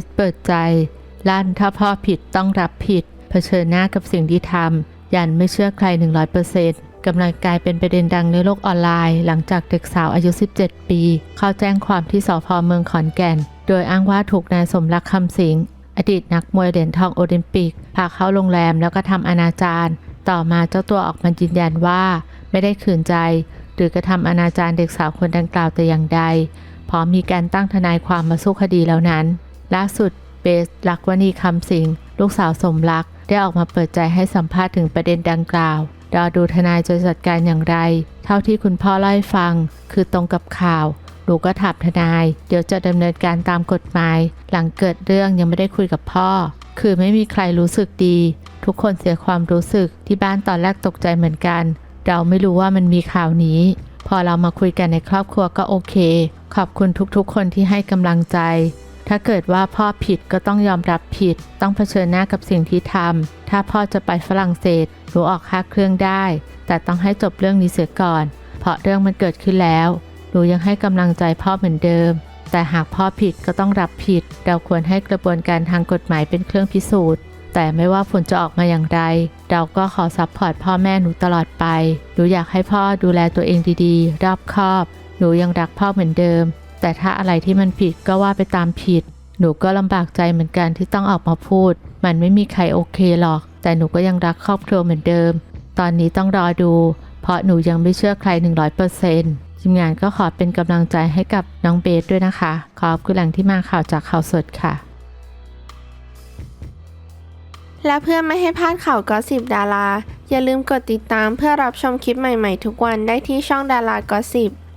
สเปิดใจ ลั่นถ้าพ่อผิดต้องรับผิด เผชิญหน้ากับสิ่งที่ทำยันไม่เชื่อใคร 100%กำลังกลายเป็นประเด็นดังในโลกออนไลน์ หลังจากเด็กสาวอายุ 17 ปี เข้าแจ้งความที่สพเมืองขอนแก่น โดยอ้างว่าถูกนายสมรักคำสิงอดีตนักมวยเหรียญทองโอลิมปิกพาเข้าโรงแรมแล้วก็ทำอนาจารต่อมาเจ้าตัวออกมายืนยันว่า ไม่ได้ขืนใจ หรือกระทำอนาจารเด็กสาวคนดังกล่าวแต่อย่างใดพร้อมมีการตั้งทนายความมาสู้คดีแล้วนั้น ล่าสุดเบสลักวณีคำสิงลูกสาวสมรัก ได้ออกมาเปิดใจให้สัมภาษณ์ถึงประเด็นดังกล่าวรอดูทนายจะจัดการอย่างไร เท่าที่คุณพ่อเล่าให้ฟัง คือตรงกับข่าว หนูก็ถามทนาย เดี๋ยวจะดำเนินการตามกฎหมาย หลังเกิดเรื่องยังไม่ได้คุยกับพ่อ คือไม่มีใครรู้สึกดี ทุกคนเสียความรู้สึกที่บ้านตอนแรกตกใจเหมือนกัน เราไม่รู้ว่ามันมีข่าวนี้ พอเรามาคุยกันในครอบครัวก็โอเค ขอบคุณทุกๆ คนที่ให้กำลังใจ ถ้าเกิดว่าพ่อผิดก็ต้องยอมรับผิด ต้องเผชิญหน้ากับสิ่งที่ทำ ถ้าพ่อจะไปฝรั่งเศสหนูออกค่าเครื่องได้ แต่ต้องให้จบเรื่องนี้เสียก่อน เพราะเรื่องมันเกิดขึ้นแล้ว หนูยังให้กำลังใจพ่อเหมือนเดิม แต่หากพ่อผิดก็ต้องรับผิด เราควรให้กระบวนการทางกฎหมายเป็นเครื่องพิสูจน์ แต่ไม่ว่าผลจะออกมาอย่างไร เราก็ขอซัพพอร์ตพ่อแม่หนูตลอดไป หนูอยากให้พ่อดูแลตัวเองดีๆ รอบคอบ หนูยังรักพ่อเหมือนเดิม แต่ถ้าอะไรที่มันผิดก็ว่าไปตามผิด หนูก็ลำบากใจเหมือนกันที่ต้องออกมาพูด มันไม่มีใครโอเคหรอก แต่หนูก็ยังรักครอบครัวเหมือนเดิม ตอนนี้ต้องรอดู เพราะหนูยังไม่เชื่อใคร 100%ทีมงานก็ขอเป็นกำลังใจให้กับน้องเบสด้วยนะคะ ขอบคุณแหล่งที่มาข่าวจากข่าวสดค่ะ และเพื่อไม่ให้พลาดข่าวก็สิบดารา อย่าลืมกดติดตามเพื่อรับชมคลิปใหม่ๆทุกวันได้ที่ช่องดารากอสิบ